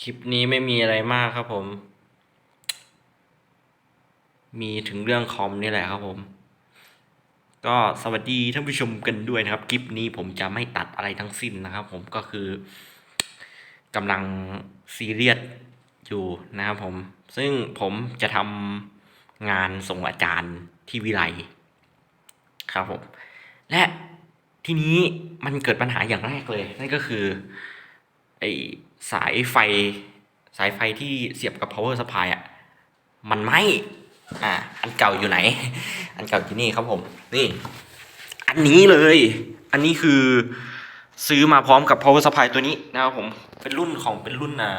คลิปนี้ไม่มีอะไรมากครับผม มีถึงเรื่องคอมนี่แหละครับผม ก็สวัสดีท่านผู้ชมกันด้วยนะครับ คลิปนี้ผมจะไม่ตัดอะไรทั้งสิ้นนะครับ ผมก็คือกำลังซีเรียสอยู่นะครับผม ซึ่งผมจะทำงานส่งอาจารย์ที่วิไลครับผม และทีนี้มันเกิดปัญหาอย่างแรกเลย นั่นก็คือ ไอสายไฟสายไฟที่เสียบกับ power supply อะมันไหมอ่าอันเก่าอยู่ไหน อันเก่าอยู่นี่ครับผม นี่ อันนี้เลย อันนี้คือซื้อมาพร้อมกับ power supply ตัวนี้นะครับผม เป็นรุ่นของเป็นรุ่นอ่า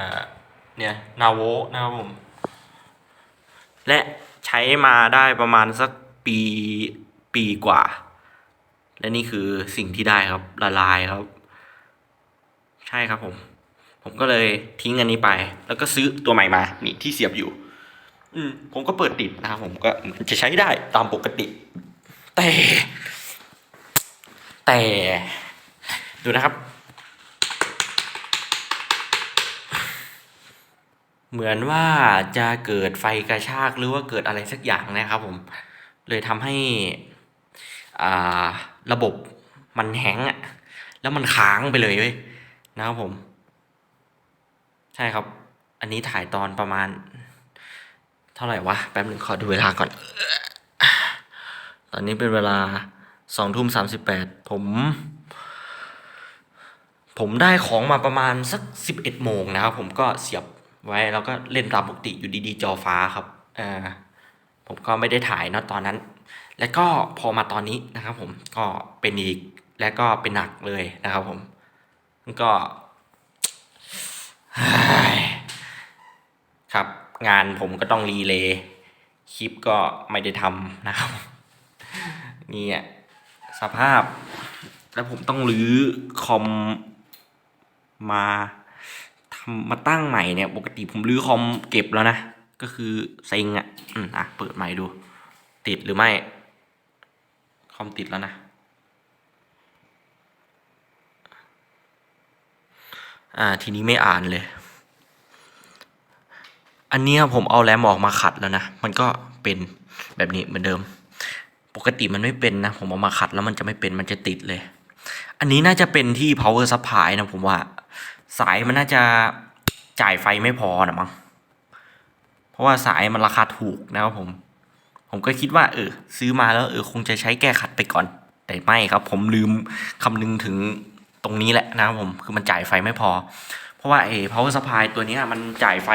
เนี่ยนาโวนะครับผม และใช้มาได้ประมาณสักปีปีกว่า และนี่คือสิ่งที่ได้ครับละลายครับ ใช่ครับผม ผมก็เลยทิ้งอันนี้ไป แล้วก็ซื้อตัวใหม่มานี่ที่เสียบอยู่ อืมผมก็เปิดติดนะครับผมก็มันจะใช้ได้ตามปกติ แต่ แต่ ดูนะครับ เหมือนว่าจะเกิดไฟกระชากหรือว่าเกิดอะไรสักอย่างนะครับผม เลยทำให้อ่าระบบมันแห้งอะแล้วมันค้างไปเลยเว้ยนะครับผม ใช่ครับ อันนี้ถ่ายตอนประมาณ เท่าไหร่วะ แป๊บหนึ่งขอดูเวลาก่อน ตอนนี้เป็นเวลาสองทุ่มสามสิบแปดผม ผมได้ของมาประมาณสักสิบเอ็ดโมงนะครับ ผมก็เสียบไว้แล้วก็เล่นตามปกติอยู่ดีๆจอฟ้าครับเอ่าผมก็ไม่ได้ถ่ายเนอะตอนนั้น แล้วก็พอมาตอนนี้นะครับ ผมก็เป็นอีกและก็เป็นหนักเลยนะครับ ผมก็ ครับ งานผมก็ต้องรีเลย์คลิปก็ไม่ได้ทำนะครับนี่อะสภาพ แล้วผมต้องรื้อคอมมาทำมาตั้งใหม่เนี่ย ปกติผมรื้อคอมเก็บแล้วนะ ก็คือเซ็งอะ อืมอะ เปิดใหม่ดู ติดหรือไม่ คอมติดแล้วนะ อ่าทีนี้ไม่อ่านเลย อันนี้ผมเอาแรมออกมาขัดแล้วนะ มันก็เป็นแบบนี้เหมือนเดิม ปกติมันไม่เป็นนะ ผมเอามาขัดแล้วมันจะไม่เป็นมันจะติดเลย อันนี้น่าจะเป็นที่ power supply นะผมว่า สายมันน่าจะจ่ายไฟไม่พอนะมั้งเพราะว่าสายมันราคาถูกนะครับผม ผมก็คิดว่าเออซื้อมาแล้วเออคงจะใช้แก้ขัดไปก่อนแต่ไม่ครับ ผมลืมคำนึงถึง ตรงนี้แหละนะครับผมคือมันจ่ายไฟไม่พอ เพราะว่าไอ้ power supply ตัวนี้มันจ่ายไฟ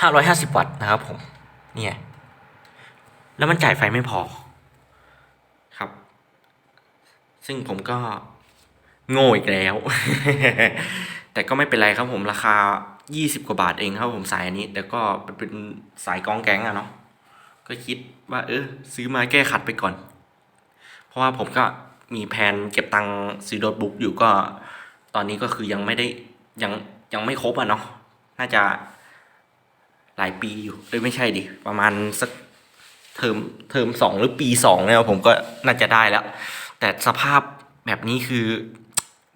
ห้าร้อยห้าสิบวัตต์นะครับผมเนี่ยแล้วมันจ่ายไฟไม่พอครับ ซึ่งผมก็โง่อีกแล้ว แต่ก็ไม่เป็นไรครับผมราคา 20 กว่าบาทเองครับผมสายอันนี้ แต่ก็เป็นสายกองแก๊งอะเนาะก็คิดว่า เออซื้อมาแก้ขัดไปก่อน เพราะว่าผมก็ มีแผนเก็บตังค์ซื้อโน้ตบุ๊กอยู่ก็ตอนนี้ก็คือยังไม่ได้ยังยังไม่ครบอะเนาะน่าจะหลายปีอยู่เอ้ยไม่ใช่ดิประมาณสักเทอมเทอมสองหรือปีสองเนี่ยผมก็น่าจะได้แล้ว แต่สภาพแบบนี้คือ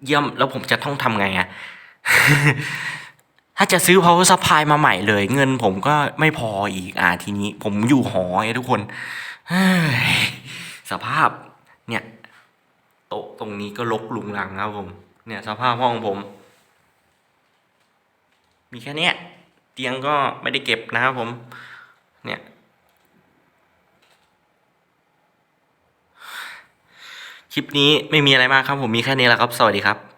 เยี่ยมแล้วผมจะต้องทำไงอะถ้าจะซื้อ power supply มาใหม่เลย เงินผมก็ไม่พออีกอ่าทีนี้ ผมอยู่หอไงทุกคนสภาพเนี่ย โต๊ะตรงนี้ก็ลกลุงลังครับผมเนี่ยสภาพห้องผม มีแค่เนี้ยเตียงก็ไม่ได้เก็บนะครับผม เนี่ยคลิปนี้ไม่มีอะไรมากครับผมมีแค่นี้แหละครับ สวัสดีครับ